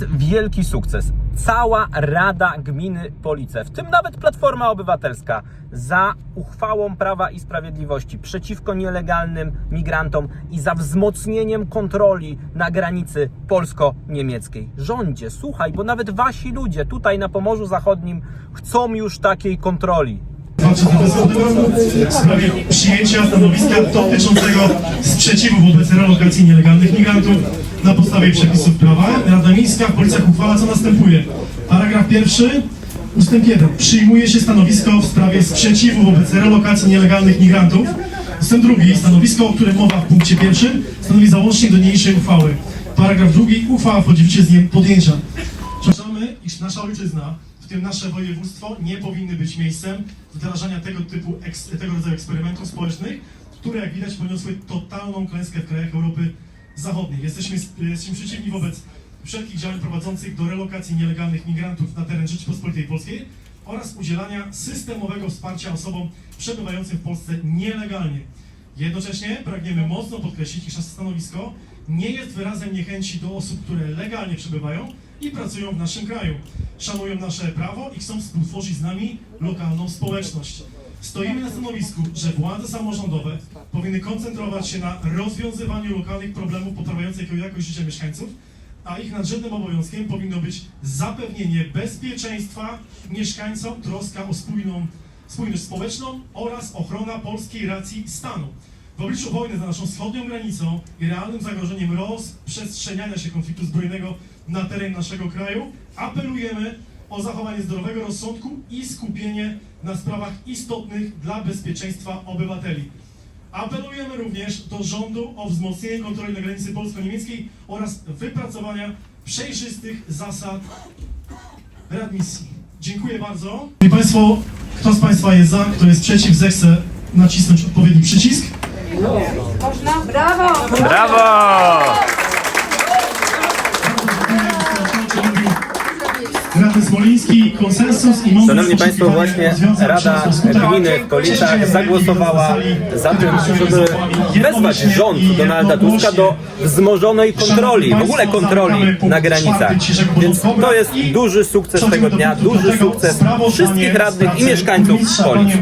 jest wielki sukces. Cała Rada Gminy Police, w tym nawet Platforma Obywatelska, za uchwałą Prawa i Sprawiedliwości przeciwko nielegalnym migrantom i za wzmocnieniem kontroli na granicy polsko-niemieckiej. Rządzie, słuchaj, bo nawet wasi ludzie tutaj na Pomorzu Zachodnim chcą już takiej kontroli. w sprawie przyjęcia stanowiska dotyczącego sprzeciwu wobec relokacji nielegalnych migrantów na podstawie przepisów prawa. Rada Miejska w uchwala co następuje. Paragraf pierwszy, ustęp 1. Przyjmuje się stanowisko w sprawie sprzeciwu wobec relokacji nielegalnych migrantów. Ustęp drugi, stanowisko, o którym mowa w punkcie pierwszym, stanowi załącznik do niniejszej uchwały. Paragraf drugi, uchwała wchodzi w życie z podjęcia. Uważamy, iż nasza ojczyzna, w tym nasze województwo, nie powinny być miejscem wdrażania tego typu, tego rodzaju eksperymentów społecznych, które jak widać poniosły totalną klęskę w krajach Europy Zachodniej. Jesteśmy, jesteśmy przeciwni wobec wszelkich działań prowadzących do relokacji nielegalnych migrantów na teren Rzeczypospolitej Polskiej oraz udzielania systemowego wsparcia osobom przebywającym w Polsce nielegalnie. Jednocześnie pragniemy mocno podkreślić, iż nasze stanowisko nie jest wyrazem niechęci do osób, które legalnie przebywają i pracują w naszym kraju, szanują nasze prawo i chcą współtworzyć z nami lokalną społeczność. Stoimy na stanowisku, że władze samorządowe powinny koncentrować się na rozwiązywaniu lokalnych problemów poprawiających jakość życia mieszkańców, a ich nadrzędnym obowiązkiem powinno być zapewnienie bezpieczeństwa mieszkańcom, troska o spójną, spójność społeczną oraz ochrona polskiej racji stanu. W obliczu wojny za naszą wschodnią granicą i realnym zagrożeniem rozprzestrzeniania się konfliktu zbrojnego na teren naszego kraju, apelujemy o zachowanie zdrowego rozsądku i skupienie na sprawach istotnych dla bezpieczeństwa obywateli. Apelujemy również do rządu o wzmocnienie kontroli na granicy polsko-niemieckiej oraz wypracowania przejrzystych zasad readmisji. Dziękuję bardzo. Szanowni Państwo, kto z Państwa jest za, kto jest przeciw, zechce nacisnąć odpowiedni przycisk. Można? Brawo! Brawo! Konsensus i Szanowni Państwo, właśnie Rada. Gminy w Policach zagłosowała za tym, żeby wezwać rząd Donalda Tuska do wzmożonej kontroli, w ogóle kontroli na granicach. Więc to jest duży sukces tego dnia, duży sukces wszystkich radnych i mieszkańców Polic.